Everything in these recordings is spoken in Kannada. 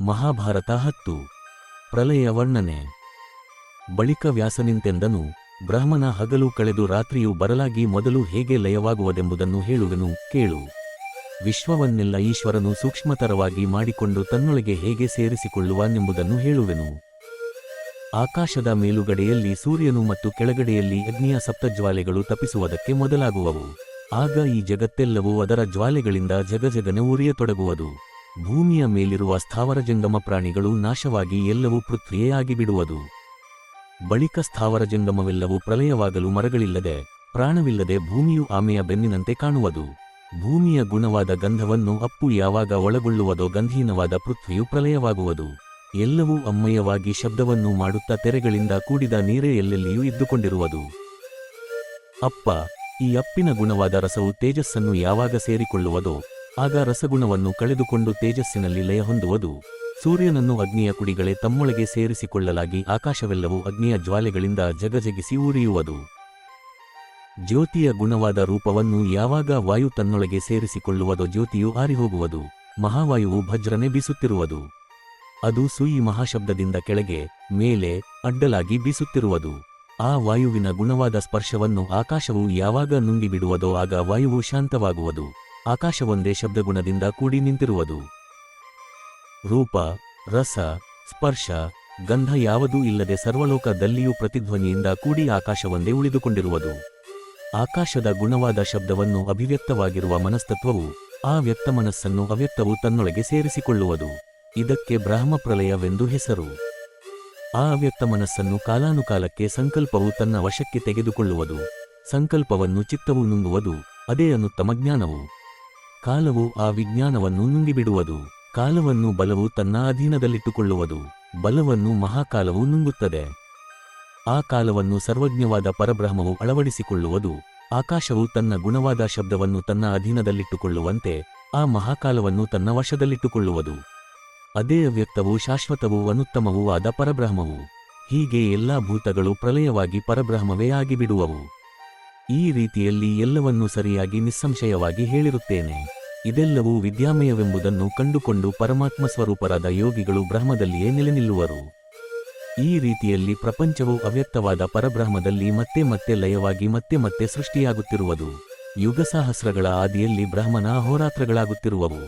ಮಹಾಭಾರತ ಹತ್ತು. ಪ್ರಲಯ ವರ್ಣನೆ. ಬಳಿಕ ವ್ಯಾಸನಿಂತೆಂದನು ಬ್ರಹ್ಮನ ಹಗಲು ಕಳೆದು ರಾತ್ರಿಯು ಬರಲಾಗಿ ಮೊದಲು ಹೇಗೆ ಲಯವಾಗುವುದೆಂಬುದನ್ನು ಹೇಳುವನು, ಕೇಳು. ವಿಶ್ವವನ್ನೆಲ್ಲ ಈಶ್ವರನು ಸೂಕ್ಷ್ಮತರವಾಗಿ ಮಾಡಿಕೊಂಡು ತನ್ನೊಳಗೆ ಹೇಗೆ ಸೇರಿಸಿಕೊಳ್ಳುವನೆಂಬುದನ್ನು ಹೇಳುವೆನು. ಆಕಾಶದ ಮೇಲುಗಡೆಯಲ್ಲಿ ಸೂರ್ಯನು ಮತ್ತು ಕೆಳಗಡೆಯಲ್ಲಿ ಅಗ್ನಿಯ ಸಪ್ತಜ್ವಾಲೆಗಳು ತಪಿಸುವುದಕ್ಕೆ ಮೊದಲಾಗುವವು. ಆಗ ಈ ಜಗತ್ತೆಲ್ಲವೂ ಅದರ ಜ್ವಾಲೆಗಳಿಂದ ಜಗಜಗನೆ ಉರಿಯತೊಡಗುವುದು. ಭೂಮಿಯ ಮೇಲಿರುವ ಸ್ಥಾವರ ಜಂಗಮ ಪ್ರಾಣಿಗಳು ನಾಶವಾಗಿ ಎಲ್ಲವೂ ಪೃಥ್ವಿಯೇ ಆಗಿಬಿಡುವುದು ಬಳಿಕ ಸ್ಥಾವರ ಜಂಗಮವೆಲ್ಲವೂ ಪ್ರಲಯವಾಗಲು ಮರಗಳಿಲ್ಲದೆ, ಪ್ರಾಣವಿಲ್ಲದೆ ಭೂಮಿಯು ಆಮೆಯ ಬೆನ್ನಿನಂತೆ ಕಾಣುವುದು. ಭೂಮಿಯ ಗುಣವಾದ ಗಂಧವನ್ನು ಅಪ್ಪು ಯಾವಾಗ ಒಳಗೊಳ್ಳುವುದೋ ಗಂಧೀನವಾದ ಪೃಥ್ವಿಯು ಪ್ರಲಯವಾಗುವುದು ಎಲ್ಲವೂ ಅಮ್ಮಯವಾಗಿ ಶಬ್ದವನ್ನು ಮಾಡುತ್ತಾ ತೆರೆಗಳಿಂದ ಕೂಡಿದ ನೀರೇ ಎಲ್ಲೆಲ್ಲಿಯೂ ಇದ್ದುಕೊಂಡಿರುವುದು. ಅಪ್ಪ, ಈ ಅಪ್ಪಿನ ಗುಣವಾದ ರಸವು ತೇಜಸ್ಸನ್ನು ಯಾವಾಗ ಸೇರಿಕೊಳ್ಳುವುದೋ ಆಗ ರಸಗುಣವನ್ನು ಕಳೆದುಕೊಂಡು ತೇಜಸ್ಸಿನಲ್ಲಿ ಲಯ ಹೊಂದುವುದು. ಸೂರ್ಯನನ್ನು ಅಗ್ನಿಯ ಕುಡಿಗಳೇ ತಮ್ಮೊಳಗೆ ಸೇರಿಸಿಕೊಳ್ಳಲಾಗಿ ಆಕಾಶವೆಲ್ಲವೂ ಅಗ್ನಿಯ ಜ್ವಾಲೆಗಳಿಂದ ಜಗಜಗಿಸಿ ಉರಿಯುವುದು. ಜ್ಯೋತಿಯ ಗುಣವಾದ ರೂಪವನ್ನು ಯಾವಾಗ ವಾಯು ತನ್ನೊಳಗೆ ಸೇರಿಸಿಕೊಳ್ಳುವುದೋ ಜ್ಯೋತಿಯು ಆರಿಹೋಗುವುದು. ಮಹಾವಾಯುವು ಭಜ್ರನೆ ಬೀಸುತ್ತಿರುವುದು. ಅದು ಸುಯಿ ಮಹಾಶಬ್ದದಿಂದ ಕೆಳಗೆ, ಮೇಲೆ, ಅಡ್ಡಲಾಗಿ ಬೀಸುತ್ತಿರುವುದು. ಆ ವಾಯುವಿನ ಗುಣವಾದ ಸ್ಪರ್ಶವನ್ನು ಆಕಾಶವು ಯಾವಾಗ ನುಂಗಿಬಿಡುವುದೋ ಆಗ ವಾಯುವು ಶಾಂತವಾಗುವುದು. ಆಕಾಶವೊಂದೇ ಶಬ್ದಗುಣದಿಂದ ಕೂಡಿ ನಿಂತಿರುವುದು. ರೂಪ, ರಸ, ಸ್ಪರ್ಶ, ಗಂಧ ಯಾವುದೂ ಇಲ್ಲದೆ ಸರ್ವಲೋಕದಲ್ಲಿಯೂ ಪ್ರತಿಧ್ವನಿಯಿಂದ ಕೂಡಿ ಆಕಾಶವೊಂದೇ ಉಳಿದುಕೊಂಡಿರುವುದು. ಆಕಾಶದ ಗುಣವಾದ ಶಬ್ದವನ್ನು ಅಭಿವ್ಯಕ್ತವಾಗಿರುವ ಮನಸ್ತತ್ವವು, ಆ ವ್ಯಕ್ತ ಮನಸ್ಸನ್ನು ಅವ್ಯಕ್ತವು ತನ್ನೊಳಗೆ ಸೇರಿಸಿಕೊಳ್ಳುವುದು. ಇದಕ್ಕೆ ಬ್ರಾಹ್ಮ ಪ್ರಲಯವೆಂದು ಹೆಸರು. ಆ ಅವ್ಯಕ್ತ ಮನಸ್ಸನ್ನು ಕಾಲಾನುಕಾಲಕ್ಕೆ ಸಂಕಲ್ಪವು ತನ್ನ ವಶಕ್ಕೆ ತೆಗೆದುಕೊಳ್ಳುವುದು. ಸಂಕಲ್ಪವನ್ನು ಚಿತ್ತವು ನುಂಗುವುದು, ಅದೇ ಅನುತ್ತಮ ಜ್ಞಾನವು. ಕಾಲವು ಆ ವಿಜ್ಞಾನವನ್ನು ನುಂಗಿಬಿಡುವುದು. ಕಾಲವನ್ನು ಬಲವು ತನ್ನ ಅಧೀನದಲ್ಲಿಟ್ಟುಕೊಳ್ಳುವುದು. ಬಲವನ್ನು ಮಹಾಕಾಲವು ನುಂಗುತ್ತದೆ. ಆ ಕಾಲವನ್ನು ಸರ್ವಜ್ಞವಾದ ಪರಬ್ರಹ್ಮವು ಅಳವಡಿಸಿಕೊಳ್ಳುವುದು. ಆಕಾಶವು ತನ್ನ ಗುಣವಾದ ಶಬ್ದವನ್ನು ತನ್ನ ಅಧೀನದಲ್ಲಿಟ್ಟುಕೊಳ್ಳುವಂತೆ ಆ ಮಹಾಕಾಲವನ್ನು ತನ್ನ ವಶದಲ್ಲಿಟ್ಟುಕೊಳ್ಳುವುದು. ಅದೇ ಅವ್ಯಕ್ತವು ಶಾಶ್ವತವೂ ಅನುತ್ತಮವೂ ಆದ ಪರಬ್ರಹ್ಮವು. ಹೀಗೆ ಎಲ್ಲಾ ಭೂತಗಳು ಪ್ರಲಯವಾಗಿ ಪರಬ್ರಹ್ಮವೇ ಆಗಿಬಿಡುವವು. ಈ ರೀತಿಯಲ್ಲಿ ಎಲ್ಲವನ್ನೂ ಸರಿಯಾಗಿ ನಿಸ್ಸಂಶಯವಾಗಿ ಹೇಳಿರುತ್ತೇನೆ. ಇದೆಲ್ಲವೂ ವಿದ್ಯಾಮಯವೆಂಬುದನ್ನು ಕಂಡುಕೊಂಡು ಪರಮಾತ್ಮ ಸ್ವರೂಪರಾದ ಯೋಗಿಗಳು ಬ್ರಹ್ಮದಲ್ಲಿಯೇ ನೆಲೆ ನಿಲ್ಲುವರು ಈ ರೀತಿಯಲ್ಲಿ ಪ್ರಪಂಚವು ಅವ್ಯಕ್ತವಾದ ಪರಬ್ರಹ್ಮದಲ್ಲಿ ಮತ್ತೆ ಮತ್ತೆ ಲಯವಾಗಿ ಮತ್ತೆ ಮತ್ತೆ ಸೃಷ್ಟಿಯಾಗುತ್ತಿರುವುದು. ಯುಗಸಹಸ್ರಗಳ ಆದಿಯಲ್ಲಿ ಬ್ರಾಹ್ಮಣ ಹೋರಾತ್ರಗಳಾಗುತ್ತಿರುವವು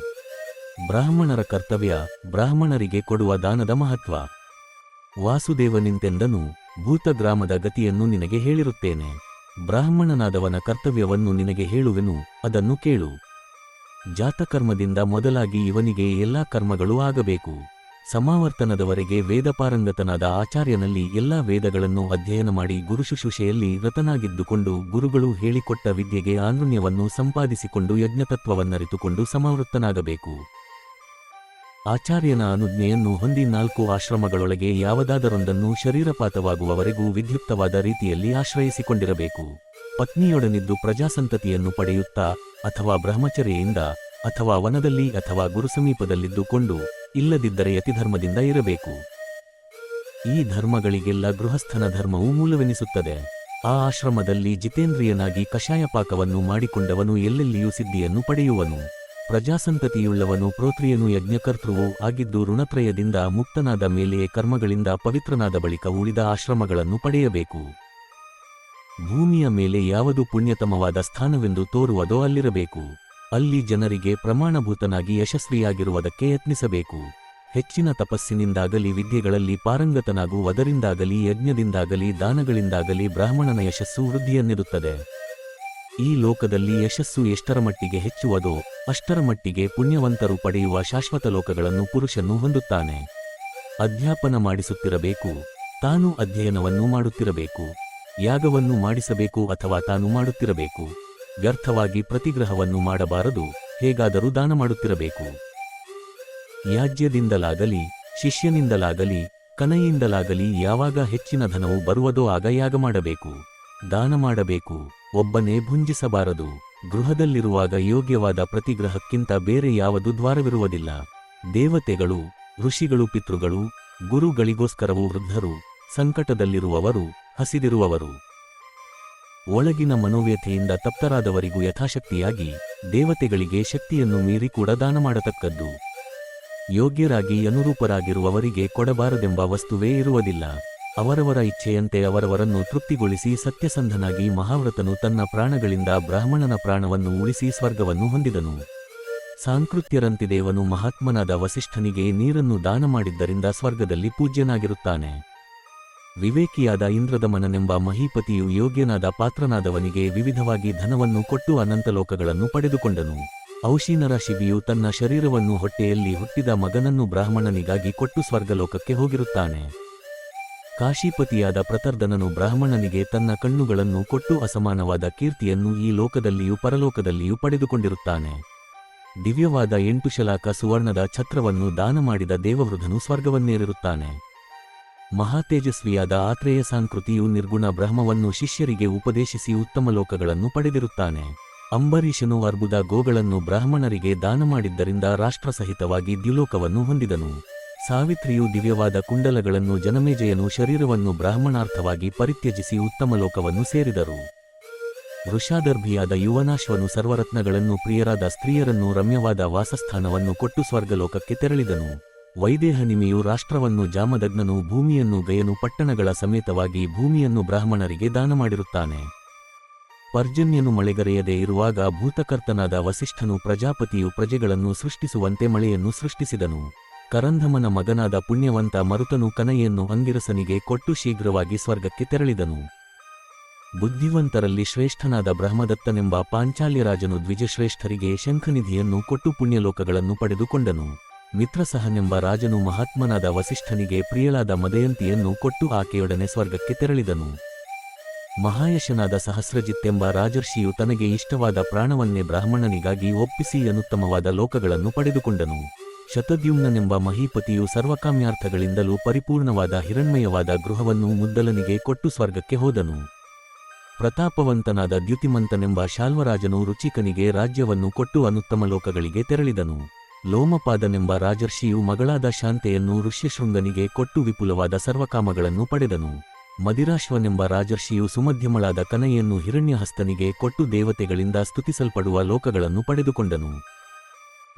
ಬ್ರಾಹ್ಮಣರ ಕರ್ತವ್ಯ ಬ್ರಾಹ್ಮಣರಿಗೆ ಕೊಡುವ ದಾನದ ಮಹತ್ವ. ವಾಸುದೇವನಿಂತೆಂದನು ಭೂತಗ್ರಾಮದ ಗತಿಯನ್ನು ನಿನಗೆ ಹೇಳಿರುತ್ತೇನೆ. ಬ್ರಾಹ್ಮಣನಾದವನ ಕರ್ತವ್ಯವನ್ನು ನಿನಗೆ ಹೇಳುವೆನು, ಅದನ್ನು ಕೇಳು. ಜಾತಕರ್ಮದಿಂದ ಮೊದಲಾಗಿ ಇವನಿಗೆ ಎಲ್ಲಾ ಕರ್ಮಗಳೂ ಆಗಬೇಕು. ಸಮಾವರ್ತನದವರೆಗೆ ವೇದಪಾರಂಗತನಾದ ಆಚಾರ್ಯನಲ್ಲಿ ಎಲ್ಲಾ ವೇದಗಳನ್ನು ಅಧ್ಯಯನ ಮಾಡಿ ಗುರುಶುಶ್ರೂಷೆಯಲ್ಲಿ ರತನಾಗಿದ್ದುಕೊಂಡು ಗುರುಗಳು ಹೇಳಿಕೊಟ್ಟ ವಿದ್ಯೆಗೆ ಆನುಣ್ಯವನ್ನು ಸಂಪಾದಿಸಿಕೊಂಡು ಯಜ್ಞತತ್ವವನ್ನರಿತುಕೊಂಡು ಸಮಾವೃತ್ತನಾಗಬೇಕು. ಆಚಾರ್ಯನ ಅನುಜ್ಞೆಯನ್ನು ಹೊಂದಿ ನಾಲ್ಕು ಆಶ್ರಮಗಳೊಳಗೆ ಯಾವುದಾದರೊಂದನ್ನು ಶರೀರಪಾತವಾಗುವವರೆಗೂ ವಿದ್ಯುಕ್ತವಾದ ರೀತಿಯಲ್ಲಿ ಆಶ್ರಯಿಸಿಕೊಂಡಿರಬೇಕು. ಪತ್ನಿಯೊಡನಿದ್ದು ಪ್ರಜಾಸಂತತಿಯನ್ನು ಪಡೆಯುತ್ತಾ ಅಥವಾ ಬ್ರಹ್ಮಚರ್ಯೆಯಿಂದ ಅಥವಾ ವನದಲ್ಲಿ ಅಥವಾ ಗುರುಸಮೀಪದಲ್ಲಿದ್ದುಕೊಂಡು ಇಲ್ಲದಿದ್ದರೆ ಯತಿಧರ್ಮದಿಂದ ಇರಬೇಕು. ಈ ಧರ್ಮಗಳಿಗೆಲ್ಲ ಗೃಹಸ್ಥನ ಧರ್ಮವು ಮೂಲವೆನಿಸುತ್ತದೆ. ಆ ಆಶ್ರಮದಲ್ಲಿ ಜಿತೇಂದ್ರಿಯನಾಗಿ ಕಷಾಯಪಾಕವನ್ನು ಮಾಡಿಕೊಂಡವನು ಎಲ್ಲೆಲ್ಲಿಯೂ ಸಿದ್ಧಿಯನ್ನು ಪಡೆಯುವನು. ಪ್ರಜಾಸಂತತಿಯುಳ್ಳವನು ಪ್ರೋತ್ರಿಯನು ಯಜ್ಞಕರ್ತೃವೂ ಆಗಿದ್ದು ಋಣತ್ರಯದಿಂದ ಮುಕ್ತನಾದ ಮೇಲೆಯೇ ಕರ್ಮಗಳಿಂದ ಪವಿತ್ರನಾದ ಬಳಿಕ ಉಳಿದ ಆಶ್ರಮಗಳನ್ನು ಪಡೆಯಬೇಕು. ಭೂಮಿಯ ಮೇಲೆ ಯಾವುದು ಪುಣ್ಯತಮವಾದ ಸ್ಥಾನವೆಂದು ತೋರುವುದೋ ಅಲ್ಲಿರಬೇಕು. ಅಲ್ಲಿ ಜನರಿಗೆ ಪ್ರಮಾಣಭೂತನಾಗಿ ಯಶಸ್ವಿಯಾಗಿರುವುದಕ್ಕೆ ಯತ್ನಿಸಬೇಕು. ಹೆಚ್ಚಿನ ತಪಸ್ಸಿನಿಂದಾಗಲಿ ವಿದ್ಯೆಗಳಲ್ಲಿ ಪಾರಂಗತನಾಗುವುದರಿಂದಾಗಲಿ ಯಜ್ಞದಿಂದಾಗಲಿ ದಾನಗಳಿಂದಾಗಲಿ ಬ್ರಾಹ್ಮಣನ ಯಶಸ್ಸು ವೃದ್ಧಿಯನ್ನಿರುತ್ತದೆ ಈ ಲೋಕದಲ್ಲಿ ಯಶಸ್ಸು ಎಷ್ಟರ ಮಟ್ಟಿಗೆ ಹೆಚ್ಚುವುದೋ, ಅಷ್ಟರ ಮಟ್ಟಿಗೆ ಪುಣ್ಯವಂತರು ಪಡೆಯುವ ಶಾಶ್ವತ ಲೋಕಗಳನ್ನು ಪುರುಷನು ಹೊಂದುತ್ತಾನೆ. ಅಧ್ಯಾಪನ ಮಾಡಿಸುತ್ತಿರಬೇಕು, ತಾನು ಅಧ್ಯಯನವನ್ನು ಮಾಡುತ್ತಿರಬೇಕು, ಯಾಗವನ್ನು ಮಾಡಿಸಬೇಕು ಅಥವಾ ತಾನು ಮಾಡುತ್ತಿರಬೇಕು, ವ್ಯರ್ಥವಾಗಿ ಪ್ರತಿಗ್ರಹವನ್ನು ಮಾಡಬಾರದು, ಹೇಗಾದರೂ ದಾನ ಮಾಡುತ್ತಿರಬೇಕು. ಯಾಜ್ಯದಿಂದಲಾಗಲಿ, ಶಿಷ್ಯನಿಂದಲಾಗಲಿ, ಕನೆಯಿಂದಲಾಗಲಿ ಯಾವಾಗ ಹೆಚ್ಚಿನ ಧನವು ಬರುವುದೋ ಆಗ ಯಾಗ ಮಾಡಬೇಕು, ದಾನ ಮಾಡಬೇಕು. ಒಬ್ಬನೇ ಭುಂಜಿಸಬಾರದು. ಗೃಹದಲ್ಲಿರುವಾಗ ಯೋಗ್ಯವಾದ ಪ್ರತಿಗ್ರಹಕ್ಕಿಂತ ಬೇರೆ ಯಾವುದು ದ್ವಾರವಿರುವುದಿಲ್ಲ. ದೇವತೆಗಳು, ಋಷಿಗಳು, ಪಿತೃಗಳು, ಗುರುಗಳಿಗೋಸ್ಕರವೂ ವೃದ್ಧರು, ಸಂಕಟದಲ್ಲಿರುವವರು, ಹಸಿದಿರುವವರು. ಒಳಗಿನ ಮನೋವ್ಯಥೆಯಿಂದ ತಪ್ತರಾದವರಿಗೂ ಯಥಾಶಕ್ತಿಯಾಗಿ ದೇವತೆಗಳಿಗೆ ಶಕ್ತಿಯನ್ನು ಮೀರಿ ಕೂಡ ದಾನ ಮಾಡತಕ್ಕದ್ದು. ಯೋಗ್ಯರಾಗಿ ಅನುರೂಪರಾಗಿರುವವರಿಗೆ ಕೊಡಬಾರದೆಂಬ ವಸ್ತುವೇ ಇರುವುದಿಲ್ಲ. ಅವರವರ ಇಚ್ಛೆಯಂತೆ ಅವರವರನ್ನು ತೃಪ್ತಿಗೊಳಿಸಿ ಸತ್ಯಸಂಧನಾಗಿ ಮಹಾವ್ರತನು ತನ್ನ ಪ್ರಾಣಗಳಿಂದ ಬ್ರಾಹ್ಮಣನ ಪ್ರಾಣವನ್ನು ಉಳಿಸಿ ಸ್ವರ್ಗವನ್ನು ಹೊಂದಿದನು. ಸಾಂಕೃತ್ಯರಂತಿದೇವನು ಮಹಾತ್ಮನಾದ ವಸಿಷ್ಠನಿಗೆ ನೀರನ್ನು ದಾನ ಮಾಡಿದ್ದರಿಂದ ಸ್ವರ್ಗದಲ್ಲಿ ಪೂಜ್ಯನಾಗಿರುತ್ತಾನೆ. ವಿವೇಕಿಯಾದ ಇಂದ್ರದಮನನೆಂಬ ಮಹೀಪತಿಯು ಯೋಗ್ಯನಾದ ಪಾತ್ರನಾದವನಿಗೆ ವಿವಿಧವಾಗಿ ಧನವನ್ನು ಕೊಟ್ಟು ಅನಂತಲೋಕಗಳನ್ನು ಪಡೆದುಕೊಂಡನು. ಔಷೀನರ ಶಿಬಿಯು ತನ್ನ ಶರೀರವನ್ನು ಹೊಟ್ಟೆಯಲ್ಲಿ ಹುಟ್ಟಿದ ಮಗನನ್ನು ಬ್ರಾಹ್ಮಣನಿಗಾಗಿ ಕೊಟ್ಟು ಸ್ವರ್ಗಲೋಕಕ್ಕೆ ಹೋಗಿರುತ್ತಾನೆ. ಕಾಶೀಪತಿಯಾದ ಪ್ರತರ್ಧನನು ಬ್ರಾಹ್ಮಣನಿಗೆ ತನ್ನ ಕಣ್ಣುಗಳನ್ನು ಕೊಟ್ಟು ಅಸಮಾನವಾದ ಕೀರ್ತಿಯನ್ನು ಈ ಲೋಕದಲ್ಲಿಯೂ ಪರಲೋಕದಲ್ಲಿಯೂ ಪಡೆದುಕೊಂಡಿರುತ್ತಾನೆ. ದಿವ್ಯವಾದ ಎಂಟು ಶಲಾಕ ಸುವರ್ಣದ ಛತ್ರವನ್ನು ದಾನ ಮಾಡಿದ ದೇವವೃಧನು ಸ್ವರ್ಗವನ್ನೇರಿರುತ್ತಾನೆ. ಮಹಾತೇಜಸ್ವಿಯಾದ ಆತ್ರೇಯ ಸಾಂಕೃತಿಯು ನಿರ್ಗುಣ ಬ್ರಹ್ಮವನ್ನು ಶಿಷ್ಯರಿಗೆ ಉಪದೇಶಿಸಿ ಉತ್ತಮ ಲೋಕಗಳನ್ನು ಪಡೆದಿರುತ್ತಾನೆ. ಅಂಬರೀಷನು ಅರ್ಬುದ ಗೋಗಳನ್ನು ಬ್ರಾಹ್ಮಣರಿಗೆ ದಾನ ಮಾಡಿದ್ದರಿಂದ ರಾಷ್ಟ್ರಸಹಿತವಾಗಿ ದ್ಯುಲೋಕವನ್ನು ಹೊಂದಿದನು. ಸಾವಿತ್ರಿಯು ದಿವ್ಯವಾದ ಕುಂಡಲಗಳನ್ನು ಜನಮೇಜಯನು ಶರೀರವನ್ನು ಬ್ರಾಹ್ಮಣಾರ್ಥವಾಗಿ ಪರಿತ್ಯಜಿಸಿ ಉತ್ತಮ ಲೋಕವನ್ನು ಸೇರಿದರು. ವೃಷಾದರ್ಭಿಯಾದ ಯುವನಾಶ್ವನು ಸರ್ವರತ್ನಗಳನ್ನು ಪ್ರಿಯರಾದ ಸ್ತ್ರೀಯರನ್ನು ರಮ್ಯವಾದ ವಾಸಸ್ಥಾನವನ್ನು ಕೊಟ್ಟು ಸ್ವರ್ಗಲೋಕಕ್ಕೆ ತೆರಳಿದನು. ವೈದೇಹನಿಮೆಯು ರಾಷ್ಟ್ರವನ್ನು ಜಾಮದಗ್ನನು ಭೂಮಿಯನ್ನು ಗಯನು ಪಟ್ಟಣಗಳ ಸಮೇತವಾಗಿ ಭೂಮಿಯನ್ನು ಬ್ರಾಹ್ಮಣರಿಗೆ ದಾನ ಮಾಡಿರುತ್ತಾನೆ. ಪರ್ಜನ್ಯನು ಮಳೆಗರೆಯದೇ ಇರುವಾಗ ಭೂತಕರ್ತನಾದ ವಸಿಷ್ಠನು ಪ್ರಜಾಪತಿಯು ಪ್ರಜೆಗಳನ್ನು ಸೃಷ್ಟಿಸುವಂತೆ ಮಳೆಯನ್ನು ಸೃಷ್ಟಿಸಿದನು. ಕರಂಧಮನ ಮಗನಾದ ಪುಣ್ಯವಂತ ಮರುತನು ಕನೆಯನ್ನು ಅಂಗಿರಸನಿಗೆ ಕೊಟ್ಟು ಶೀಘ್ರವಾಗಿ ಸ್ವರ್ಗಕ್ಕೆ ತೆರಳಿದನು. ಬುದ್ಧಿವಂತರಲ್ಲಿ ಶ್ರೇಷ್ಠನಾದ ಬ್ರಹ್ಮದತ್ತನೆಂಬ ಪಾಂಚಾಲ್ಯರಾಜನು ದ್ವಿಜಶ್ರೇಷ್ಠರಿಗೆ ಶಂಖನಿಧಿಯನ್ನು ಕೊಟ್ಟು ಪುಣ್ಯಲೋಕಗಳನ್ನು ಪಡೆದುಕೊಂಡನು. ಮಿತ್ರಸಹನೆಂಬ ರಾಜನು ಮಹಾತ್ಮನಾದ ವಸಿಷ್ಠನಿಗೆ ಪ್ರಿಯಳಾದ ಮದಯಂತಿಯನ್ನು ಕೊಟ್ಟು ಆಕೆಯೊಡನೆ ಸ್ವರ್ಗಕ್ಕೆ ತೆರಳಿದನು. ಮಹಾಯಶನಾದ ಸಹಸ್ರಜಿತ್ತೆಂಬ ರಾಜರ್ಷಿಯು ತನಗೆ ಇಷ್ಟವಾದ ಪ್ರಾಣವನ್ನೇ ಬ್ರಾಹ್ಮಣನಿಗಾಗಿ ಒಪ್ಪಿಸಿ ಅನುತ್ತಮವಾದ ಲೋಕಗಳನ್ನು ಪಡೆದುಕೊಂಡನು. ಶತದ್ಯುಮ್ನನೆಂಬ ಮಹೀಪತಿಯು ಸರ್ವಕಾಮ್ಯಾರ್ಥಗಳಿಂದಲೂ ಪರಿಪೂರ್ಣವಾದ ಹಿರಣ್ಮಯವಾದ ಗೃಹವನ್ನು ಮುದ್ದಲನಿಗೆ ಕೊಟ್ಟು ಸ್ವರ್ಗಕ್ಕೆ ಹೋದನು. ಪ್ರತಾಪವಂತನಾದ ದ್ಯುತಿಮಂತನೆಂಬ ಶಾಲ್ವರಾಜನು ರುಚಿಕನಿಗೆ ರಾಜ್ಯವನ್ನು ಕೊಟ್ಟು ಅನುತ್ತಮ ಲೋಕಗಳಿಗೆ ತೆರಳಿದನು. ಲೋಮಪಾದನೆಂಬ ರಾಜರ್ಷಿಯು ಮಗಳಾದ ಶಾಂತೆಯನ್ನು ಋಷ್ಯಶೃಂಗನಿಗೆ ಕೊಟ್ಟು ವಿಪುಲವಾದ ಸರ್ವಕಾಮಗಳನ್ನು ಪಡೆದನು. ಮದಿರಾಶ್ವನೆಂಬ ರಾಜರ್ಷಿಯು ಸುಮಧ್ಯಮಳಾದ ಕನೆಯನ್ನು ಹಿರಣ್ಯಹಸ್ತನಿಗೆ ಕೊಟ್ಟು ದೇವತೆಗಳಿಂದ ಸ್ತುತಿಸಲ್ಪಡುವ ಲೋಕಗಳನ್ನು ಪಡೆದುಕೊಂಡನು.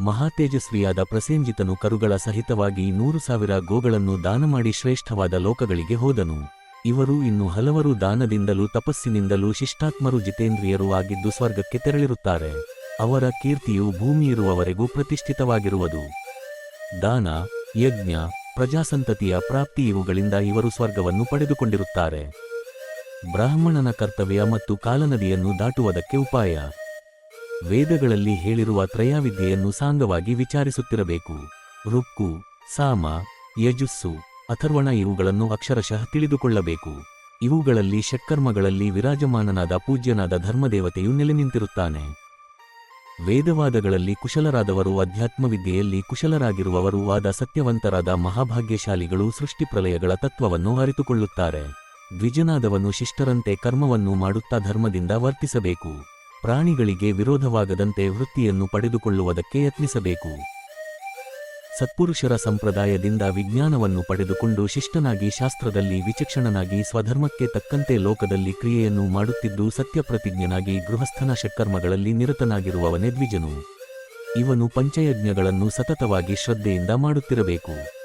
ಮಹಾತೇಜಸ್ವಿಯಾದ ಪ್ರಸೇಂಜಿತನು ಕರುಗಳ ಸಹಿತವಾಗಿ ನೂರು ಸಾವಿರ ಗೋಗಳನ್ನು ದಾನ ಮಾಡಿ ಶ್ರೇಷ್ಠವಾದ ಲೋಕಗಳಿಗೆ ಹೋದನು. ಇವರು ಇನ್ನು ಹಲವರು ದಾನದಿಂದಲೂ ತಪಸ್ಸಿನಿಂದಲೂ ಶಿಷ್ಟಾತ್ಮರು ಜಿತೇಂದ್ರಿಯರೂ ಆಗಿದ್ದು ಸ್ವರ್ಗಕ್ಕೆ ತೆರಳಿರುತ್ತಾರೆ. ಅವರ ಕೀರ್ತಿಯು ಭೂಮಿಯಿರುವವರೆಗೂ ಪ್ರತಿಷ್ಠಿತವಾಗಿರುವುದು. ದಾನ, ಯಜ್ಞ, ಪ್ರಜಾಸಂತತಿಯ ಪ್ರಾಪ್ತಿ ಇವುಗಳಿಂದ ಇವರು ಸ್ವರ್ಗವನ್ನು ಪಡೆದುಕೊಂಡಿರುತ್ತಾರೆ. ಬ್ರಾಹ್ಮಣನ ಕರ್ತವ್ಯ ಮತ್ತು ಕಾಲನದಿಯನ್ನು ದಾಟುವುದಕ್ಕೆ ಉಪಾಯ. ವೇದಗಳಲ್ಲಿ ಹೇಳಿರುವ ತ್ರಯಾವಿದ್ಯೆಯನ್ನು ಸಾಂಗವಾಗಿ ವಿಚಾರಿಸುತ್ತಿರಬೇಕು. ರುಕ್ಕು, ಸಾಮ, ಯಜುಸ್ಸು, ಅಥರ್ವಣ ಇವುಗಳನ್ನು ಅಕ್ಷರಶಃ ತಿಳಿದುಕೊಳ್ಳಬೇಕು. ಇವುಗಳಲ್ಲಿ ಷಟ್ಕರ್ಮಗಳಲ್ಲಿ ವಿರಾಜಮಾನನಾದ ಪೂಜ್ಯನಾದ ಧರ್ಮದೇವತೆಯು ನೆಲೆ ನಿಂತಿರುತ್ತಾನೆ ವೇದವಾದಗಳಲ್ಲಿ ಕುಶಲರಾದವರು ಅಧ್ಯಾತ್ಮವಿದ್ಯೆಯಲ್ಲಿ ಕುಶಲರಾಗಿರುವವರು ಆದ ಸತ್ಯವಂತರಾದ ಮಹಾಭಾಗ್ಯಶಾಲಿಗಳು ಸೃಷ್ಟಿಪ್ರಲಯಗಳ ತತ್ವವನ್ನು ಅರಿತುಕೊಳ್ಳುತ್ತಾರೆ. ದ್ವಿಜನಾದವನು ಶಿಷ್ಟರಂತೆ ಕರ್ಮವನ್ನು ಮಾಡುತ್ತಾ ಧರ್ಮದಿಂದ ವರ್ತಿಸಬೇಕು. ಪ್ರಾಣಿಗಳಿಗೆ ವಿರೋಧವಾಗದಂತೆ ವೃತ್ತಿಯನ್ನು ಪಡೆದುಕೊಳ್ಳುವುದಕ್ಕೆ ಯತ್ನಿಸಬೇಕು. ಸತ್ಪುರುಷರ ಸಂಪ್ರದಾಯದಿಂದ ವಿಜ್ಞಾನವನ್ನು ಪಡೆದುಕೊಂಡು ಶಿಷ್ಟನಾಗಿ ಶಾಸ್ತ್ರದಲ್ಲಿ ವಿಚಕ್ಷಣನಾಗಿ ಸ್ವಧರ್ಮಕ್ಕೆ ತಕ್ಕಂತೆ ಲೋಕದಲ್ಲಿ ಕ್ರಿಯೆಯನ್ನು ಮಾಡುತ್ತಿದ್ದು ಸತ್ಯಪ್ರತಿಜ್ಞನಾಗಿ ಗೃಹಸ್ಥನ ಷಟ್ಕರ್ಮಗಳಲ್ಲಿ ನಿರತನಾಗಿರುವವನೇ ದ್ವಿಜನು. ಇವನು ಪಂಚಯಜ್ಞಗಳನ್ನು ಸತತವಾಗಿ ಶ್ರದ್ಧೆಯಿಂದ ಮಾಡುತ್ತಿರಬೇಕು.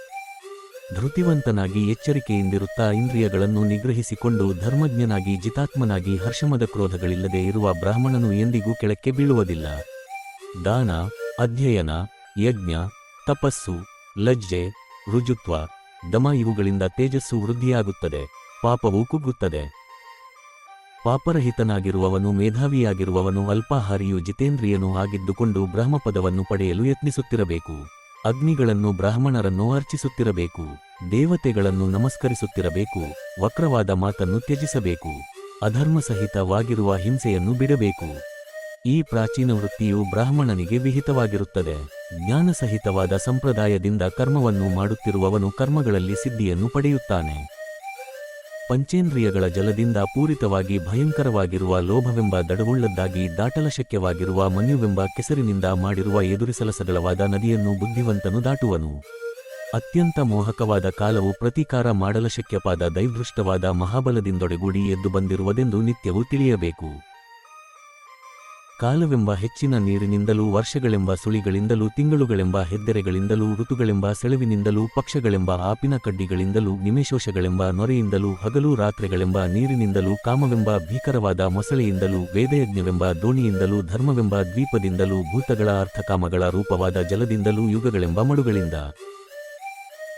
ಧೃತಿವಂತನಾಗಿ ಎಚ್ಚರಿಕೆಯಿಂದಿರುತ್ತಾ ಇಂದ್ರಿಯಗಳನ್ನು ನಿಗ್ರಹಿಸಿಕೊಂಡು ಧರ್ಮಜ್ಞನಾಗಿ ಜಿತಾತ್ಮನಾಗಿ ಹರ್ಷಮದ ಕ್ರೋಧಗಳಿಲ್ಲದೆ ಇರುವ ಬ್ರಾಹ್ಮಣನು ಎಂದಿಗೂ ಕೆಳಕ್ಕೆ ಬೀಳುವುದಿಲ್ಲ. ದಾನ, ಅಧ್ಯಯನ, ಯಜ್ಞ, ತಪಸ್ಸು, ಲಜ್ಜೆ, ರುಜುತ್ವ, ದಮ ಇವುಗಳಿಂದ ತೇಜಸ್ಸು ವೃದ್ಧಿಯಾಗುತ್ತದೆ, ಪಾಪವು ಕುಗ್ಗುತ್ತದೆ. ಪಾಪರಹಿತನಾಗಿರುವವನು ಮೇಧಾವಿಯಾಗಿರುವವನು ಅಲ್ಪಾಹಾರಿಯು ಜಿತೇಂದ್ರಿಯನು ಆಗಿದ್ದುಕೊಂಡು ಬ್ರಹ್ಮಪದವನ್ನು ಪಡೆಯಲು ಯತ್ನಿಸುತ್ತಿರಬೇಕು. ಅಗ್ನಿಗಳನ್ನು ಬ್ರಾಹ್ಮಣರನ್ನು ಅರ್ಚಿಸುತ್ತಿರಬೇಕು, ದೇವತೆಗಳನ್ನು ನಮಸ್ಕರಿಸುತ್ತಿರಬೇಕು, ವಕ್ರವಾದ ಮಾತನ್ನು ತ್ಯಜಿಸಬೇಕು ಅಧರ್ಮ ಸಹಿತವಾಗಿರುವ ಹಿಂಸೆಯನ್ನು ಬಿಡಬೇಕು. ಈ ಪ್ರಾಚೀನ ವೃತ್ತಿಯು ಬ್ರಾಹ್ಮಣನಿಗೆ ವಿಹಿತವಾಗಿರುತ್ತದೆ. ಜ್ಞಾನಸಹಿತವಾದ ಸಂಪ್ರದಾಯದಿಂದ ಕರ್ಮವನ್ನು ಮಾಡುತ್ತಿರುವವನು ಕರ್ಮಗಳಲ್ಲಿ ಸಿದ್ಧಿಯನ್ನು ಪಡೆಯುತ್ತಾನೆ. ಪಂಚೇಂದ್ರಿಯಗಳ ಜಲದಿಂದ ಪೂರಿತವಾಗಿ ಭಯಂಕರವಾಗಿರುವ ಲೋಭವೆಂಬ ದಡವುಳ್ಳದ್ದಾಗಿ ದಾಟಲಶಕ್ಯವಾಗಿರುವ ಮನ್ಯುವೆಂಬ ಕೆಸರಿನಿಂದ ಮಾಡಿರುವ ಎದುರಿಸಲ ಸಗಳವಾದ ನದಿಯನ್ನು ಬುದ್ಧಿವಂತನು ದಾಟುವನು. ಅತ್ಯಂತ ಮೋಹಕವಾದ ಕಾಲವು ಪ್ರತೀಕಾರ ಮಾಡಲಶಕ್ಯವಾದ ದೈವೃಷ್ಟವಾದ ಮಹಾಬಲದಿಂದೊಡೆಗೂಡಿ ಎದ್ದು ಬಂದಿರುವುದೆಂದು ನಿತ್ಯವೂ ತಿಳಿಯಬೇಕು. ಕಾಲವೆಂಬ ಹೆಚ್ಚಿನ ನೀರಿನಿಂದಲೂ, ವರ್ಷಗಳೆಂಬ ಸುಳಿಗಳಿಂದಲೂ, ತಿಂಗಳುಗಳೆಂಬ ಹೆದ್ದೆರೆಗಳಿಂದಲೂ, ಋತುಗಳೆಂಬ ಸೆಳವಿನಿಂದಲೂ, ಪಕ್ಷಗಳೆಂಬ ಆಪಿನ ಕಡ್ಡಿಗಳಿಂದಲೂ, ನಿಮೇಶೋಷಗಳೆಂಬ ನೊರೆಯಿಂದಲೂ, ಹಗಲು ರಾತ್ರಿಗಳೆಂಬ ನೀರಿನಿಂದಲೂ, ಕಾಮವೆಂಬ ಭೀಕರವಾದ ಮೊಸಳೆಯಿಂದಲೂ, ವೇದಯಜ್ಞವೆಂಬ ದೋಣಿಯಿಂದಲೂ, ಧರ್ಮವೆಂಬ ದ್ವೀಪದಿಂದಲೂ, ಭೂತಗಳ ಅರ್ಥಕಾಮಗಳ ರೂಪವಾದ ಜಲದಿಂದಲೂ, ಯುಗಗಳೆಂಬ ಮಡುಗಳಿಂದ.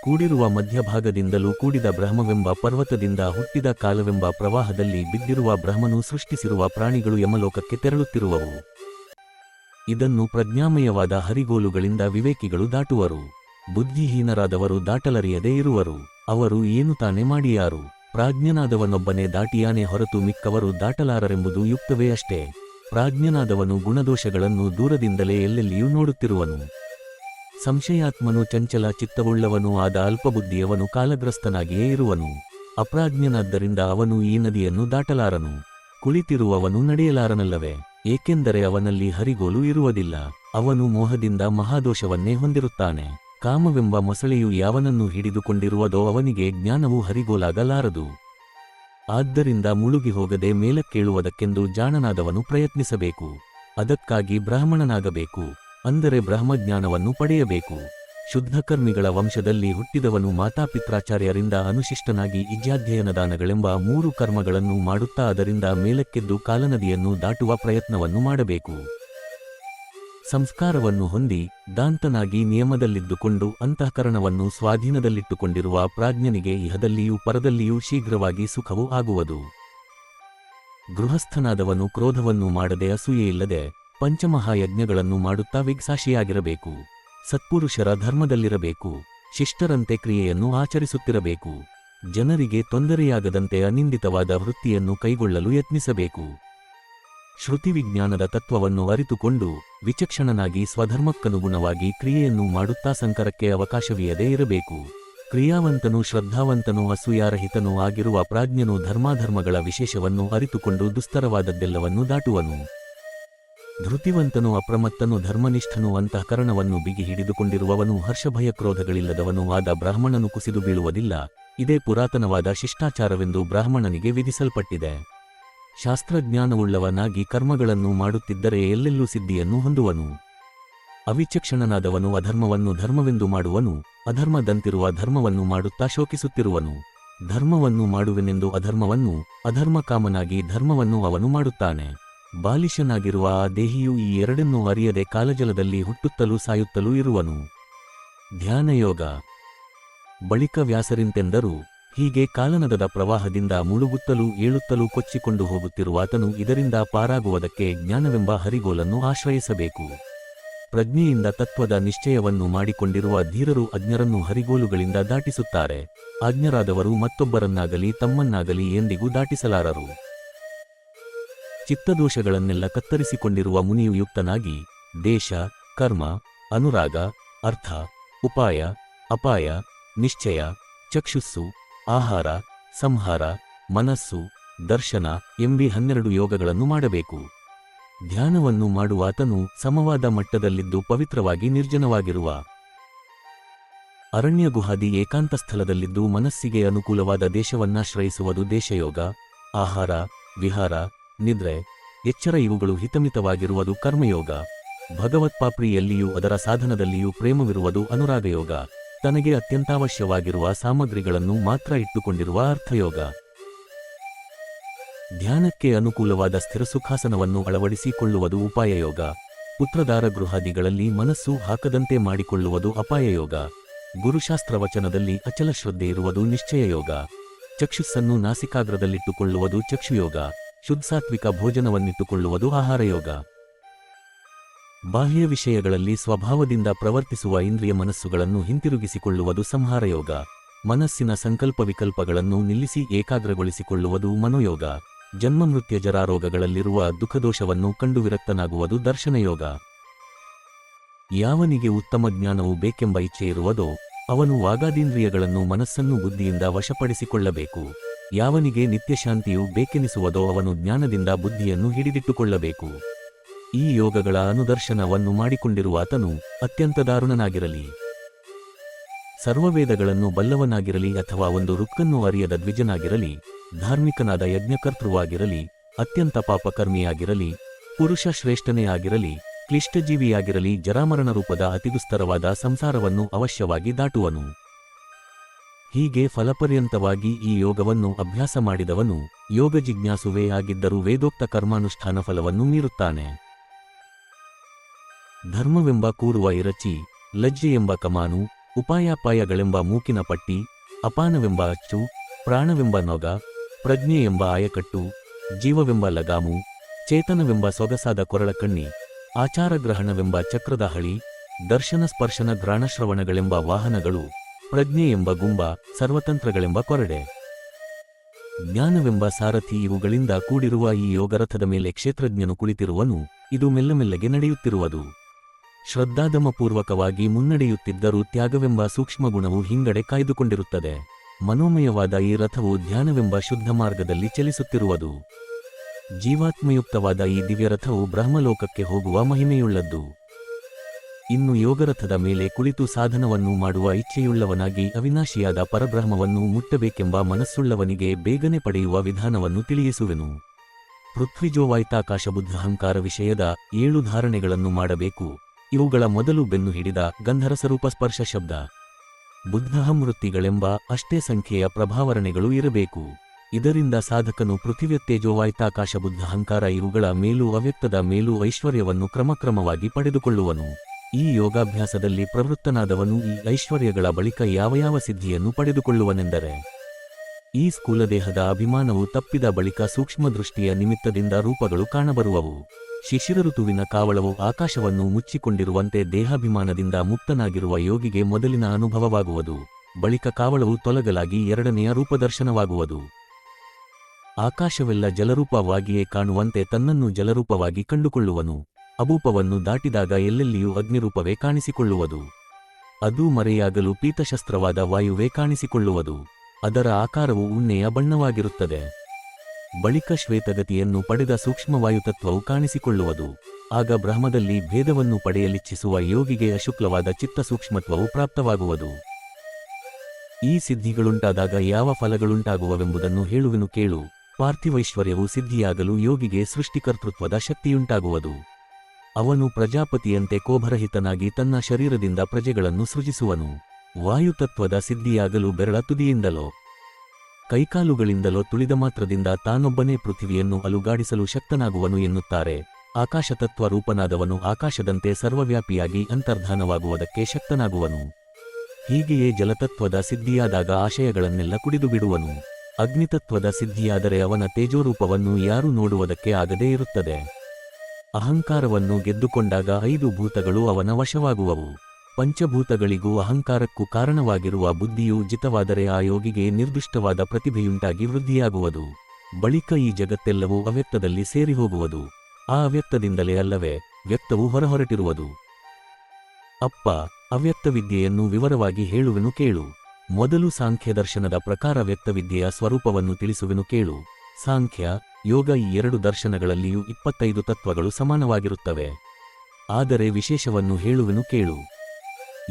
ಕೂಡಿರುವ ಮಧ್ಯಭಾಗದಿಂದಲೂ ಕೂಡಿದ ಬ್ರಹ್ಮವೆಂಬ ಪರ್ವತದಿಂದ ಹುಟ್ಟಿದ ಕಾಲವೆಂಬ ಪ್ರವಾಹದಲ್ಲಿ ಬಿದ್ದಿರುವ ಬ್ರಹ್ಮನು ಸೃಷ್ಟಿಸಿರುವ ಪ್ರಾಣಿಗಳು ಯಮಲೋಕಕ್ಕೆ ತೆರಳುತ್ತಿರುವವು. ಇದನ್ನು ಪ್ರಜ್ಞಾಮಯವಾದ ಹರಿಗೋಲುಗಳಿಂದ ವಿವೇಕಿಗಳು ದಾಟುವರು. ಬುದ್ಧಿಹೀನರಾದವರು ದಾಟಲರಿಯದೇ ಇರುವರು. ಅವರು ಏನು ತಾನೇ ಮಾಡಿಯಾರು? ಪ್ರಾಜ್ಞನಾದವನೊಬ್ಬನೇ ದಾಟಿಯಾನೆ ಹೊರತು ಮಿಕ್ಕವರು ದಾಟಲಾರರೆಂಬುದು ಯುಕ್ತವೇ ಅಷ್ಟೇ. ಪ್ರಾಜ್ಞನಾದವನು ಗುಣದೋಷಗಳನ್ನು ದೂರದಿಂದಲೇ ಎಲ್ಲೆಲ್ಲಿಯೂ ನೋಡುತ್ತಿರುವನು. ಸಂಶಯಾತ್ಮನು ಚಂಚಲ ಚಿತ್ತವುಳ್ಳವನೂ ಆದ ಅಲ್ಪಬುದ್ಧಿಯವನು ಕಾಲಗ್ರಸ್ತನಾಗಿಯೇ ಇರುವನು. ಅಪ್ರಾಜ್ಞನಾದ್ದರಿಂದ ಅವನು ಈ ನದಿಯನ್ನು ದಾಟಲಾರನು. ಕುಳಿತಿರುವವನು ನಡೆಯಲಾರನಲ್ಲವೇ? ಏಕೆಂದರೆ ಅವನಲ್ಲಿ ಹರಿಗೋಲು ಇರುವುದಿಲ್ಲ. ಅವನು ಮೋಹದಿಂದ ಮಹಾದೋಷವನ್ನೇ ಹೊಂದಿರುತ್ತಾನೆ. ಕಾಮವೆಂಬ ಮೊಸಳೆಯು ಯಾವನನ್ನು ಹಿಡಿದುಕೊಂಡಿರುವುದೋ ಅವನಿಗೆ ಜ್ಞಾನವು ಹರಿಗೋಲಾಗಲಾರದು. ಆದ್ದರಿಂದ ಮುಳುಗಿ ಹೋಗದೆ ಮೇಲಕ್ಕೇಳುವುದಕ್ಕೆಂದು ಜಾಣನಾದವನು ಪ್ರಯತ್ನಿಸಬೇಕು. ಅದಕ್ಕಾಗಿ ಬ್ರಾಹ್ಮಣನಾಗಬೇಕು. ಅಂದರೆ ಬ್ರಹ್ಮಜ್ಞಾನವನ್ನು ಪಡೆಯಬೇಕು. ಶುದ್ಧಕರ್ಮಿಗಳ ವಂಶದಲ್ಲಿ ಹುಟ್ಟಿದವನು ಮಾತಾಪಿತ್ರಾಚಾರ್ಯರಿಂದ ಅನುಶಿಷ್ಟನಾಗಿ ಇಜ್ಯಾಧ್ಯಯನ ದಾನಗಳೆಂಬ ಮೂರು ಕರ್ಮಗಳನ್ನು ಮಾಡುತ್ತಾ ಅದರಿಂದ ಮೇಲಕ್ಕೆದ್ದು ಕಾಲನದಿಯನ್ನು ದಾಟುವ ಪ್ರಯತ್ನವನ್ನು ಮಾಡಬೇಕು. ಸಂಸ್ಕಾರವನ್ನು ಹೊಂದಿ ದಾಂತನಾಗಿ ನಿಯಮದಲ್ಲಿದ್ದುಕೊಂಡು ಅಂತಃಕರಣವನ್ನು ಸ್ವಾಧೀನದಲ್ಲಿಟ್ಟುಕೊಂಡಿರುವ ಪ್ರಾಜ್ಞನಿಗೆ ಇಹದಲ್ಲಿಯೂ ಪರದಲ್ಲಿಯೂ ಶೀಘ್ರವಾಗಿ ಸುಖವು ಆಗುವುದು. ಗೃಹಸ್ಥನಾದವನು ಕ್ರೋಧವನ್ನು ಮಾಡದೆ ಅಸೂಯೆಯಿಲ್ಲದೆ ಪಂಚಮಹಾಯಜ್ಞಗಳನ್ನು ಮಾಡುತ್ತಾ ವಿಗ್ಸಾಶಿಯಾಗಿರಬೇಕು ಸತ್ಪುರುಷರ ಧರ್ಮದಲ್ಲಿರಬೇಕು. ಶಿಷ್ಟರಂತೆ ಕ್ರಿಯೆಯನ್ನು ಆಚರಿಸುತ್ತಿರಬೇಕು. ಜನರಿಗೆ ತೊಂದರೆಯಾಗದಂತೆ ಅನಿಂದಿತವಾದ ವೃತ್ತಿಯನ್ನು ಕೈಗೊಳ್ಳಲು ಯತ್ನಿಸಬೇಕು. ಶ್ರುತಿವಿಜ್ಞಾನದ ತತ್ವವನ್ನು ಅರಿತುಕೊಂಡು ವಿಚಕ್ಷಣನಾಗಿ ಸ್ವಧರ್ಮಕ್ಕನುಗುಣವಾಗಿ ಕ್ರಿಯೆಯನ್ನು ಮಾಡುತ್ತಾ ಸಂಕರಕ್ಕೆ ಅವಕಾಶವಿಯದೇ ಇರಬೇಕು. ಕ್ರಿಯಾವಂತನೂ ಶ್ರದ್ಧಾವಂತನೂ ಅಸೂಯಾರಹಿತನೂ ಆಗಿರುವ ಪ್ರಾಜ್ಞನು ಧರ್ಮಾಧರ್ಮಗಳ ವಿಶೇಷವನ್ನು ಅರಿತುಕೊಂಡು ದುಸ್ತರವಾದದ್ದೆಲ್ಲವನ್ನು ದಾಟುವನು. ಧೃತಿವಂತನು ಅಪ್ರಮತ್ತನು ಧರ್ಮನಿಷ್ಠನು ಅಂತಃಕರಣವನ್ನು ಬಿಗಿ ಹಿಡಿದುಕೊಂಡಿರುವವನು ಹರ್ಷಭಯಕ್ರೋಧಗಳಿಲ್ಲದವನೂ ಆದ ಬ್ರಾಹ್ಮಣನು ಕುಸಿದು ಬೀಳುವುದಿಲ್ಲ. ಇದೇ ಪುರಾತನವಾದ ಶಿಷ್ಟಾಚಾರವೆಂದು ಬ್ರಾಹ್ಮಣನಿಗೆ ವಿಧಿಸಲ್ಪಟ್ಟಿದೆ. ಶಾಸ್ತ್ರಜ್ಞಾನವುಳ್ಳವನಾಗಿ ಕರ್ಮಗಳನ್ನು ಮಾಡುತ್ತಿದ್ದರೆ ಎಲ್ಲೆಲ್ಲೂ ಸಿದ್ಧಿಯನ್ನು ಹೊಂದುವನು. ಅವಿಚಕ್ಷಣನಾದವನು ಅಧರ್ಮವನ್ನು ಧರ್ಮವೆಂದು ಮಾಡುವನು, ಅಧರ್ಮದಂತಿರುವ ಧರ್ಮವನ್ನು ಮಾಡುತ್ತಾ ಶೋಕಿಸುತ್ತಿರುವನು. ಧರ್ಮವನ್ನು ಮಾಡುವೆನೆಂದು ಅಧರ್ಮವನ್ನು, ಅಧರ್ಮಕಾಮನಾಗಿ ಧರ್ಮವನ್ನು ಅವನು ಮಾಡುತ್ತಾನೆ. ಬಾಲಿಶನಾಗಿರುವ ಆ ದೇಹಿಯು ಈ ಎರಡನ್ನೂ ಅರಿಯದೆ ಕಾಲಜಲದಲ್ಲಿ ಹುಟ್ಟುತ್ತಲೂ ಸಾಯುತ್ತಲೂ ಇರುವನು. ಧ್ಯಾನಯೋಗ. ಬಳಿಕ ವ್ಯಾಸರಿಂತೆಂದರು ಹೀಗೆ ಕಾಲನದದ ಪ್ರವಾಹದಿಂದ ಮುಳುಗುತ್ತಲೂ ಏಳುತ್ತಲೂ ಕೊಚ್ಚಿಕೊಂಡು ಹೋಗುತ್ತಿರುವಾತನು ಇದರಿಂದ ಪಾರಾಗುವುದಕ್ಕೆ ಜ್ಞಾನವೆಂಬ ಹರಿಗೋಲನ್ನು ಆಶ್ರಯಿಸಬೇಕು. ಪ್ರಜ್ಞೆಯಿಂದ ತತ್ವದ ನಿಶ್ಚಯವನ್ನು ಮಾಡಿಕೊಂಡಿರುವ ಧೀರರು ಅಜ್ಞರನ್ನು ಹರಿಗೋಲುಗಳಿಂದ ದಾಟಿಸುತ್ತಾರೆ. ಅಜ್ಞರಾದವರು ಮತ್ತೊಬ್ಬರನ್ನಾಗಲಿ ತಮ್ಮನ್ನಾಗಲಿ ಎಂದಿಗೂ ದಾಟಿಸಲಾರರು. ಚಿತ್ತದೋಷಗಳನ್ನೆಲ್ಲ ಕತ್ತರಿಸಿಕೊಂಡಿರುವ ಮುನಿಯು ಯುಕ್ತನಾಗಿ ದೇಶ, ಕರ್ಮ, ಅನುರಾಗ, ಅರ್ಥ, ಉಪಾಯ, ಅಪಾಯ, ನಿಶ್ಚಯ, ಚಕ್ಷುಸ್ಸು, ಆಹಾರ, ಸಂಹಾರ, ಮನಸ್ಸು, ದರ್ಶನ ಎಂಬಿ ಹನ್ನೆರಡು ಯೋಗಗಳನ್ನು ಮಾಡಬೇಕು. ಧ್ಯಾನವನ್ನು ಮಾಡುವ ಆತನು ಸಮವಾದ ಮಟ್ಟದಲ್ಲಿದ್ದು ಪವಿತ್ರವಾಗಿ ನಿರ್ಜನವಾಗಿರುವ. ಅರಣ್ಯ ಗುಹಾದಿ ಏಕಾಂತ ಸ್ಥಳದಲ್ಲಿದ್ದು ಮನಸ್ಸಿಗೆ ಅನುಕೂಲವಾದ ದೇಶವನ್ನಾಶ್ರಯಿಸುವುದು ದೇಶಯೋಗ, ಆಹಾರ, ವಿಹಾರ ನಿದ್ರೆ, ಎಚ್ಚರ ಇವುಗಳು ಹಿತಮಿತವಾಗಿರುವುದು ಕರ್ಮಯೋಗ. ಭಗವತ್ಪಾಪ್ರಿಯಲ್ಲಿಯೂ ಅದರ ಸಾಧನದಲ್ಲಿಯೂ ಪ್ರೇಮವಿರುವುದು ಅನುರಾಗಯೋಗ. ತನಗೆ ಅತ್ಯಂತಾವಶ್ಯವಾಗಿರುವ ಸಾಮಗ್ರಿಗಳನ್ನು ಮಾತ್ರ ಇಟ್ಟುಕೊಂಡಿರುವ ಅರ್ಥಯೋಗ. ಧ್ಯಾನಕ್ಕೆ ಅನುಕೂಲವಾದ ಸ್ಥಿರಸುಖಾಸನವನ್ನು ಅಳವಡಿಸಿಕೊಳ್ಳುವುದು ಉಪಾಯಯೋಗ. ಪುತ್ರದಾರ ಗೃಹಾದಿಗಳಲ್ಲಿ ಮನಸ್ಸು ಹಾಕದಂತೆ ಮಾಡಿಕೊಳ್ಳುವುದು ಅಪಾಯಯೋಗ. ಗುರುಶಾಸ್ತ್ರ ವಚನದಲ್ಲಿ ಅಚಲ ಶ್ರದ್ಧೆ ಇರುವುದು ನಿಶ್ಚಯಯೋಗ. ಚಕ್ಷುಸ್ಸನ್ನು ನಾಸಿಕಾಗ್ರದಲ್ಲಿಟ್ಟುಕೊಳ್ಳುವುದು ಚಕ್ಷುಯೋಗ. ಶುದ್ಧಾತ್ವಿಕ ಭೋಜನವನ್ನಿಟ್ಟುಕೊಳ್ಳುವುದು ಆಹಾರಯೋಗ. ಬಾಹ್ಯ ವಿಷಯಗಳಲ್ಲಿ ಸ್ವಭಾವದಿಂದ ಪ್ರವರ್ತಿಸುವ ಇಂದ್ರಿಯ ಮನಸ್ಸುಗಳನ್ನು ಹಿಂತಿರುಗಿಸಿಕೊಳ್ಳುವುದು ಸಂಹಾರಯೋಗ. ಮನಸ್ಸಿನ ಸಂಕಲ್ಪ ವಿಕಲ್ಪಗಳನ್ನು ನಿಲ್ಲಿಸಿ ಏಕಾಗ್ರಗೊಳಿಸಿಕೊಳ್ಳುವುದು ಮನೋಯೋಗ. ಜನ್ಮಮೃತ್ಯ ಜರಾರೋಗಗಳಲ್ಲಿರುವ ದುಃಖದೋಷವನ್ನು ಕಂಡು ವಿರಕ್ತನಾಗುವುದು ದರ್ಶನಯೋಗ. ಯಾವನಿಗೆ ಉತ್ತಮ ಜ್ಞಾನವು ಬೇಕೆಂಬ ಇಚ್ಛೆ ಇರುವುದೋ, ಅವನು ವಾಗಾದೀಂದ್ರಿಯಗಳನ್ನು ಮನಸ್ಸನ್ನು ಬುದ್ಧಿಯಿಂದ ವಶಪಡಿಸಿಕೊಳ್ಳಬೇಕು. ಯಾವನಿಗೆ ನಿತ್ಯಶಾಂತಿಯು ಬೇಕೆನಿಸುವುದೋ ಅವನು ಜ್ಞಾನದಿಂದ ಬುದ್ಧಿಯನ್ನು ಹಿಡಿದಿಟ್ಟುಕೊಳ್ಳಬೇಕು. ಈ ಯೋಗಗಳ ಅನುದರ್ಶನವನ್ನು ಮಾಡಿಕೊಂಡಿರುವ ಆತನು ಅತ್ಯಂತ ದಾರುಣನಾಗಿರಲಿ. ಸರ್ವವೇದಗಳನ್ನು ಬಲ್ಲವನಾಗಿರಲಿ ಅಥವಾ ಒಂದು ರುಕ್ಕನ್ನು ಅರಿಯದ ದ್ವಿಜನಾಗಿರಲಿ, ಧಾರ್ಮಿಕನಾದ ಯಜ್ಞಕರ್ತೃವಾಗಿರಲಿ, ಅತ್ಯಂತ ಪಾಪಕರ್ಮಿಯಾಗಿರಲಿ, ಪುರುಷ ಶ್ರೇಷ್ಠನೇ ಆಗಿರಲಿ, ಕ್ಲಿಷ್ಟಜೀವಿಯಾಗಿರಲಿ ಜರಾಮರಣ ರೂಪದ ಅತಿದುಸ್ತರವಾದ ಸಂಸಾರವನ್ನು ಅವಶ್ಯವಾಗಿ ದಾಟುವನು. ಹೀಗೆ ಫಲಪರ್ಯಂತವಾಗಿ ಈ ಯೋಗವನ್ನು ಅಭ್ಯಾಸ ಮಾಡಿದವನು ಯೋಗ ಜಿಜ್ಞಾಸುವೇ ಆಗಿದ್ದರೂ ವೇದೋಕ್ತ ಕರ್ಮಾನುಷ್ಠಾನ ಫಲವನ್ನು ಮೀರುತ್ತಾನೆ. ಧರ್ಮವೆಂಬ ಕೂರುವ ಇರಚಿ ಲಜ್ಜೆ ಕಮಾನು, ಉಪಾಯಾಪಾಯಗಳೆಂಬ ಮೂಕಿನ ಪಟ್ಟಿ, ಅಪಾನವೆಂಬ ಅಚ್ಚು, ಪ್ರಾಣವೆಂಬ ನೊಗ ಪ್ರಜ್ಞೆ ಎಂಬ ಆಯಕಟ್ಟು, ಜೀವವೆಂಬ ಲಗಾಮು, ಚೇತನವೆಂಬ ಸೊಗಸಾದ ಕೊರಳಕಣ್ಣಿ ಆಚಾರಗ್ರಹಣವೆಂಬ ಚಕ್ರದ ಹಳಿ, ದರ್ಶನ ಸ್ಪರ್ಶನ ಘ್ರಾಣಶ್ರವಣಗಳೆಂಬ ವಾಹನಗಳು. ಪ್ರಜ್ಞೆ ಎಂಬ ಗುಂಬ ಸರ್ವತಂತ್ರಗಳೆಂಬ ಕೊರಡೆ. ಜ್ಞಾನವೆಂಬ ಸಾರಥಿ ಇವುಗಳಿಂದ ಕೂಡಿರುವ ಈ ಯೋಗರಥದ ಮೇಲೆ ಕ್ಷೇತ್ರಜ್ಞನು ಕುಳಿತಿರುವನು, ಇದು ಮೆಲ್ಲಮೆಲ್ಲಗೆ ನಡೆಯುತ್ತಿರುವುದು. ಶ್ರದ್ಧಾದಮಪೂರ್ವಕವಾಗಿ ಮುನ್ನಡೆಯುತ್ತಿದ್ದರೂ ತ್ಯಾಗವೆಂಬ ಸೂಕ್ಷ್ಮಗುಣವು ಹಿಂಗಡೆ ಕಾಯ್ದುಕೊಂಡಿರುತ್ತದೆ. ಮನೋಮಯವಾದ ಈ ರಥವು ಧ್ಯಾನವೆಂಬ ಶುದ್ಧ ಮಾರ್ಗದಲ್ಲಿ ಚಲಿಸುತ್ತಿರುವುದು. ಜೀವಾತ್ಮಯುಕ್ತವಾದ ಈ ದಿವ್ಯರಥವು ಬ್ರಹ್ಮಲೋಕಕ್ಕೆ ಹೋಗುವ ಮಹಿಮೆಯುಳ್ಳದ್ದು. ಇನ್ನು ಯೋಗರಥದ ಮೇಲೆ ಕುಳಿತು ಸಾಧನವನ್ನು ಮಾಡುವ ಇಚ್ಛೆಯುಳ್ಳವನಾಗಿ ಅವಿನಾಶಿಯಾದ ಪರಬ್ರಹ್ಮವನ್ನು ಮುಟ್ಟಬೇಕೆಂಬ ಮನಸ್ಸುಳ್ಳವನಿಗೆ ಬೇಗನೆ ಪಡೆಯುವ ವಿಧಾನವನ್ನು ತಿಳಿಯಿಸುವೆನು. ಪೃಥ್ವಿಜೋವಾಯ್ತಾಕಾಶ ಬುದ್ಧಹಂಕಾರ ವಿಷಯದ ಏಳು ಧಾರಣೆಗಳನ್ನು ಮಾಡಬೇಕು. ಇವುಗಳ ಮೊದಲು ಬೆನ್ನು ಹಿಡಿದ ಗಂಧರಸರೂಪ ಸ್ಪರ್ಶ ಶಬ್ದ. ಬುದ್ಧಹಮೃತ್ತಿಗಳೆಂಬ ಅಷ್ಟೇ ಸಂಖ್ಯೆಯ ಪ್ರಭಾವರಣೆಗಳು ಇರಬೇಕು. ಇದರಿಂದ ಸಾಧಕನು ಪೃಥಿವ್ಯತ್ತೇಜೋವಾಯ್ತಾಕಾಶ ಬುದ್ಧಾಹಂಕಾರ ಇವುಗಳ ಮೇಲೂ ಅವ್ಯಕ್ತದ ಮೇಲೂ ಐಶ್ವರ್ಯವನ್ನು ಕ್ರಮಕ್ರಮವಾಗಿ ಪಡೆದುಕೊಳ್ಳುವನು. ಈ ಯೋಗಾಭ್ಯಾಸದಲ್ಲಿ ಪ್ರವೃತ್ತನಾದವನು ಈ ಐಶ್ವರ್ಯಗಳ ಬಳಿಕ ಯಾವ ಯಾವ ಸಿದ್ಧಿಯನ್ನು ಪಡೆದುಕೊಳ್ಳುವನೆಂದರೆ, ಈ ಸ್ಥೂಲದೇಹದ ಅಭಿಮಾನವು ತಪ್ಪಿದ ಬಳಿಕ ಸೂಕ್ಷ್ಮದೃಷ್ಟಿಯ ನಿಮಿತ್ತದಿಂದ ರೂಪಗಳು ಕಾಣಬರುವವು. ಶಿಶಿರ ಋತುವಿನ ಕಾವಳವು ಆಕಾಶವನ್ನು ಮುಚ್ಚಿಕೊಂಡಿರುವಂತೆ ದೇಹಾಭಿಮಾನದಿಂದ ಮುಕ್ತನಾಗಿರುವ ಯೋಗಿಗೆ ಮೊದಲಿನ ಅನುಭವವಾಗುವುದು. ಬಳಿಕ ಕಾವಳವು ತೊಲಗಲಾಗಿ ಎರಡನೆಯ ರೂಪದರ್ಶನವಾಗುವುದು. ಆಕಾಶವೆಲ್ಲ ಜಲರೂಪವಾಗಿಯೇ ಕಾಣುವಂತೆ ತನ್ನನ್ನು ಜಲರೂಪವಾಗಿ ಕಂಡುಕೊಳ್ಳುವನು. ಅಭೂಪವನ್ನು ದಾಟಿದಾಗ ಎಲ್ಲೆಲ್ಲಿಯೂ ಅಗ್ನಿರೂಪವೇ ಕಾಣಿಸಿಕೊಳ್ಳುವುದು. ಅದು ಮರೆಯಾಗಲು ಪೀತಶಸ್ತ್ರವಾದ ವಾಯುವೇ ಕಾಣಿಸಿಕೊಳ್ಳುವುದು. ಅದರ ಆಕಾರವು ಉಣ್ಣೆಯ ಬಣ್ಣವಾಗಿರುತ್ತದೆ. ಬಳಿಕ ಶ್ವೇತಗತಿಯನ್ನು ಪಡೆದ ಸೂಕ್ಷ್ಮವಾಯುತತ್ವವು ಕಾಣಿಸಿಕೊಳ್ಳುವುದು. ಆಗ ಬ್ರಹ್ಮದಲ್ಲಿ ಭೇದವನ್ನು ಪಡೆಯಲಿಚ್ಛಿಸುವ ಯೋಗಿಗೆ ಅಶುಕ್ಲವಾದ ಚಿತ್ತ ಸೂಕ್ಷ್ಮತ್ವವು ಪ್ರಾಪ್ತವಾಗುವುದು. ಈ ಸಿದ್ಧಿಗಳುಂಟಾದಾಗ ಯಾವ ಫಲಗಳುಂಟಾಗುವವೆಂಬುದನ್ನು ಹೇಳುವೆನು ಕೇಳು. ಪಾರ್ಥಿವೈಶ್ವರ್ಯವು ಸಿದ್ಧಿಯಾಗಲು ಯೋಗಿಗೆ ಸೃಷ್ಟಿಕರ್ತೃತ್ವದ ಶಕ್ತಿಯುಂಟಾಗುವುದು. ಅವನು ಪ್ರಜಾಪತಿಯಂತೆ ಕೋಭರಹಿತನಾಗಿ ತನ್ನ ಶರೀರದಿಂದ ಪ್ರಜೆಗಳನ್ನು ಸೃಜಿಸುವನು. ವಾಯುತತ್ವದ ಸಿದ್ಧಿಯಾಗಲು ಬೆರಳ ತುದಿಯಿಂದಲೋ, ಕೈಕಾಲುಗಳಿಂದಲೋ ತುಳಿದ ಮಾತ್ರದಿಂದ ತಾನೊಬ್ಬನೇ ಪೃಥ್ವಿಯನ್ನು ಅಲುಗಾಡಿಸಲು ಶಕ್ತನಾಗುವನು ಎನ್ನುತ್ತಾರೆ. ಆಕಾಶತತ್ವ ರೂಪನಾದವನು ಆಕಾಶದಂತೆ ಸರ್ವವ್ಯಾಪಿಯಾಗಿ ಅಂತರ್ಧಾನವಾಗುವುದಕ್ಕೆ ಶಕ್ತನಾಗುವನು. ಹೀಗೆಯೇ ಜಲತತ್ವದ ಸಿದ್ಧಿಯಾದಾಗ ಆಶಯಗಳನ್ನೆಲ್ಲ ಕುಡಿದು ಬಿಡುವನು ಅಗ್ನಿತತ್ವದ ಸಿದ್ಧಿಯಾದರೆ ಅವನ ತೇಜೋರೂಪವನ್ನು ಯಾರೂ ನೋಡುವುದಕ್ಕೆ ಆಗದೇ ಇರುತ್ತದೆ. ಅಹಂಕಾರವನ್ನು ಗೆದ್ದುಕೊಂಡಾಗ ಐದು ಭೂತಗಳು ಅವನ ವಶವಾಗುವವು. ಪಂಚಭೂತಗಳಿಗೂ ಅಹಂಕಾರಕ್ಕೂ ಕಾರಣವಾಗಿರುವ ಬುದ್ಧಿಯು ಜಿತವಾದರೆ ಆ ಯೋಗಿಗೆ ನಿರ್ದಿಷ್ಟವಾದ ಪ್ರತಿಭೆಯುಂಟಾಗಿ ವೃದ್ಧಿಯಾಗುವುದು. ಬಳಿಕ ಈ ಜಗತ್ತೆಲ್ಲವೂ ಅವ್ಯಕ್ತದಲ್ಲಿ ಸೇರಿಹೋಗುವುದು. ಆ ಅವ್ಯಕ್ತದಿಂದಲೇ ಅಲ್ಲವೇ, ವ್ಯಕ್ತವು ಹೊರಹೊರಟಿರುವುದು. ಅಪ್ಪ, ಅವ್ಯಕ್ತವಿದ್ಯೆಯನ್ನು ವಿವರವಾಗಿ ಹೇಳುವೆನು ಕೇಳು. ಮೊದಲು ಸಾಂಖ್ಯ ದರ್ಶನದ ಪ್ರಕಾರ ವ್ಯಕ್ತವಿದ್ಯೆಯ ಸ್ವರೂಪವನ್ನು ತಿಳಿಸುವೆನು ಕೇಳು. ಸಾಂಖ್ಯ ಯೋಗ ಈ ಎರಡು ದರ್ಶನಗಳಲ್ಲಿಯೂ ಇಪ್ಪತ್ತೈದು ತತ್ವಗಳು ಸಮಾನವಾಗಿರುತ್ತವೆ. ಆದರೆ ವಿಶೇಷವನ್ನು ಹೇಳುವೆನು ಕೇಳು.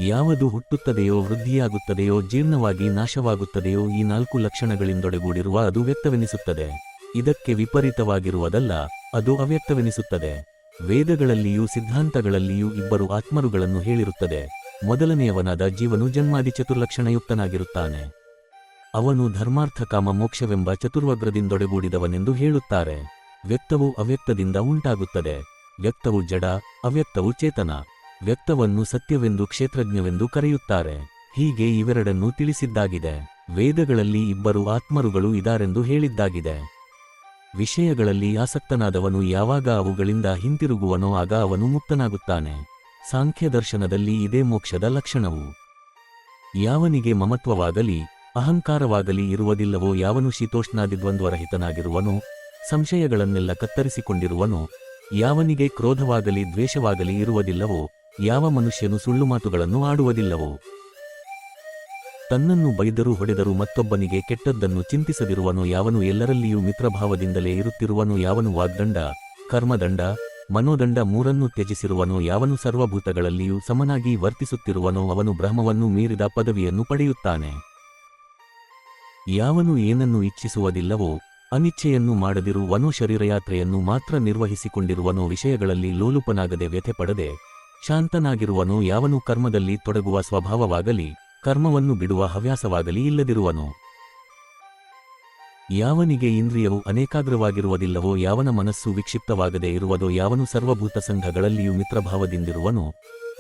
ಯಾವುದು ಹುಟ್ಟುತ್ತದೆಯೋ ವೃದ್ಧಿಯಾಗುತ್ತದೆಯೋ ಜೀರ್ಣವಾಗಿ ನಾಶವಾಗುತ್ತದೆಯೋ ಈ ನಾಲ್ಕು ಲಕ್ಷಣಗಳಿಂದೊಡಗೂಡಿರುವ ಅದು ವ್ಯಕ್ತವೆನಿಸುತ್ತದೆ. ಇದಕ್ಕೆ ವಿಪರೀತವಾಗಿರುವುದಲ್ಲ, ಅದು ಅವ್ಯಕ್ತವೆನಿಸುತ್ತದೆ. ವೇದಗಳಲ್ಲಿಯೂ ಸಿದ್ಧಾಂತಗಳಲ್ಲಿಯೂ ಇಬ್ಬರು ಆತ್ಮರುಗಳನ್ನು ಹೇಳಿರುತ್ತದೆ. ಮೊದಲನೆಯವನಾದ ಜೀವನು ಜನ್ಮಾದಿ ಚತುರ್ಲಕ್ಷಣಯುಕ್ತನಾಗಿರುತ್ತಾನೆ ಅವನು ಧರ್ಮಾರ್ಥ ಕಾಮ ಮೋಕ್ಷವೆಂಬ ಚತುರ್ವಗ್ರದಿಂದೊಡೆಗೂಡಿದವನೆಂದು ಹೇಳುತ್ತಾರೆ. ವ್ಯಕ್ತವು ಅವ್ಯಕ್ತದಿಂದ ಉಂಟಾಗುತ್ತದೆ. ವ್ಯಕ್ತವು ಜಡ, ಅವ್ಯಕ್ತವು ಚೇತನ. ವ್ಯಕ್ತವನ್ನು ಸತ್ಯವೆಂದು ಕ್ಷೇತ್ರಜ್ಞವೆಂದು ಕರೆಯುತ್ತಾರೆ. ಹೀಗೆ ಇವೆರಡನ್ನೂ ತಿಳಿಸಿದ್ದಾಗಿದೆ. ವೇದಗಳಲ್ಲಿ ಇಬ್ಬರು ಆತ್ಮರುಗಳು ಇದಾರೆಂದು ಹೇಳಿದ್ದಾಗಿದೆ. ವಿಷಯಗಳಲ್ಲಿ ಆಸಕ್ತನಾದವನು ಯಾವಾಗ ಅವುಗಳಿಂದ ಹಿಂತಿರುಗುವನೋ ಆಗ ಅವನು ಮುಕ್ತನಾಗುತ್ತಾನೆ. ಸಾಂಖ್ಯದರ್ಶನದಲ್ಲಿ ಇದೇ ಮೋಕ್ಷದ ಲಕ್ಷಣವು. ಯಾವನಿಗೆ ಮಮತ್ವವಾಗಲಿ ಅಹಂಕಾರವಾಗಲಿ ಇರುವುದಿಲ್ಲವೋ ಯಾವನು ಶೀತೋಷ್ಣಾದಿದ್ವಂದ್ವರಹಿತನಾಗಿರುವನೋ, ಸಂಶಯಗಳನ್ನೆಲ್ಲ ಕತ್ತರಿಸಿಕೊಂಡಿರುವನೋ, ಯಾವನಿಗೆ ಕ್ರೋಧವಾಗಲಿ ದ್ವೇಷವಾಗಲಿ ಇರುವುದಿಲ್ಲವೋ, ಯಾವ ಮನುಷ್ಯನು ಸುಳ್ಳು ಮಾತುಗಳನ್ನು ಆಡುವುದಿಲ್ಲವೋ. ತನ್ನನ್ನು ಬೈದರೂ ಹೊಡೆದರೂ ಮತ್ತೊಬ್ಬನಿಗೆ ಕೆಟ್ಟದ್ದನ್ನು ಚಿಂತಿಸದಿರುವನು, ಯಾವನು ಎಲ್ಲರಲ್ಲಿಯೂ ಮಿತ್ರಭಾವದಿಂದಲೇ ಇರುತ್ತಿರುವನು, ಯಾವನು ವಾಗ್ದಂಡ, ಕರ್ಮದಂಡ, ಮನೋದಂಡ ಮೂರನ್ನು ತ್ಯಜಿಸಿರುವನು, ಯಾವನು ಸರ್ವಭೂತಗಳಲ್ಲಿಯೂ ಸಮನಾಗಿ ವರ್ತಿಸುತ್ತಿರುವನೋ, ಅವನು ಬ್ರಹ್ಮವನ್ನು ಮೀರಿದ ಪದವಿಯನ್ನು ಪಡೆಯುತ್ತಾನೆ. ಯಾವನು ಏನನ್ನು ಇಚ್ಛಿಸುವುದಿಲ್ಲವೋ, ಅನಿಚ್ಛೆಯನ್ನು ಮಾಡದಿರುವನೋ ಶರೀರಯಾತ್ರೆಯನ್ನು ಮಾತ್ರ ನಿರ್ವಹಿಸಿಕೊಂಡಿರುವನೋ ವಿಷಯಗಳಲ್ಲಿ ಲೋಲುಪನಾಗದೆ ವ್ಯಥೆಪಡದೆ ಶಾಂತನಾಗಿರುವನೋ ಯಾವನು ಕರ್ಮದಲ್ಲಿ ತೊಡಗುವ ಸ್ವಭಾವವಾಗಲಿ, ಕರ್ಮವನ್ನು ಬಿಡುವ ಹವ್ಯಾಸವಾಗಲಿ ಇಲ್ಲದಿರುವನು. ಯಾವನಿಗೆ ಇಂದ್ರಿಯವು ಅನೇಕಾಗ್ರವಾಗಿರುವುದಿಲ್ಲವೋ, ಯಾವನ ಮನಸ್ಸು ವಿಕ್ಷಿಪ್ತವಾಗದೇ ಇರುವುದೋ, ಯಾವನು ಸರ್ವಭೂತ ಸಂಘಗಳಲ್ಲಿಯೂ ಮಿತ್ರಭಾವದಿಂದಿರುವನೋ,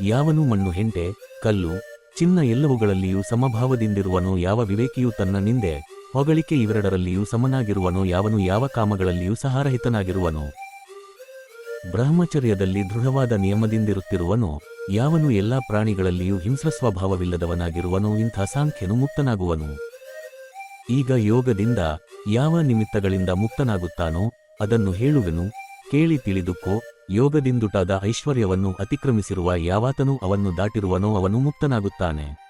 ಯಾವನು ಮಣ್ಣು, ಹೆಂಟೆ, ಕಲ್ಲು ಚಿನ್ನ ಎಲ್ಲವುಗಳಲ್ಲಿಯೂ ಸಮಭಾವದಿಂದಿರುವನು ಯಾವ ವಿವೇಕಿಯೂ ತನ್ನ ನಿಂದೆ, ಹೊಗಳಿಕೆ ಇವೆರಡರಲ್ಲಿಯೂ ಸಮನಾಗಿರುವನು ಯಾವನು ಯಾವ ಕಾಮಗಳಲ್ಲಿಯೂ ಸಹಾರಹಿತನಾಗಿರುವನು. ಬ್ರಹ್ಮಚರ್ಯದಲ್ಲಿ ದೃಢವಾದ ನಿಯಮದಿಂದಿರುತ್ತಿರುವನು ಯಾವನು ಎಲ್ಲಾ ಪ್ರಾಣಿಗಳಲ್ಲಿಯೂ ಹಿಂಸ್ರ ಸ್ವಭಾವವಿಲ್ಲದವನಾಗಿರುವನು ಇಂಥ ಸಾಂಖ್ಯನು ಮುಕ್ತನಾಗುವನು. ಈಗ ಯೋಗದಿಂದ ಯಾವ ನಿಮಿತ್ತಗಳಿಂದ ಮುಕ್ತನಾಗುತ್ತಾನೋ ಅದನ್ನು ಹೇಳುವೆನು, ಕೇಳಿ ತಿಳಿದುಕೋ ಯೋಗದಿಂದುಟಾದ ಐಶ್ವರ್ಯವನ್ನು ಅತಿಕ್ರಮಿಸಿರುವ ಯಾವಾತನೂ ಅವನ್ನು ದಾಟಿರುವನೋ ಅವನು ಮುಕ್ತನಾಗುತ್ತಾನೆ.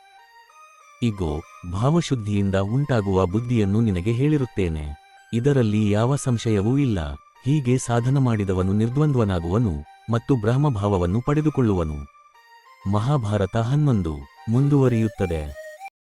ಇಗೋ, ಭಾವಶುದ್ಧಿಯಿಂದ ಉಂಟಾಗುವ ಬುದ್ಧಿಯನ್ನು ನಿನಗೆ ಹೇಳಿರುತ್ತೇನೆ. ಇದರಲ್ಲಿ ಯಾವ ಸಂಶಯವೂ ಇಲ್ಲ. ಹೀಗೆ ಸಾಧನ ಮಾಡಿದವನು ನಿರ್ದ್ವಂದ್ವನಾಗುವನು ಮತ್ತು ಬ್ರಹ್ಮಭಾವವನ್ನು ಪಡೆದುಕೊಳ್ಳುವನು. ಮಹಾಭಾರತ ಹನ್ನೊಂದು ಮುಂದುವರಿಯುತ್ತದೆ.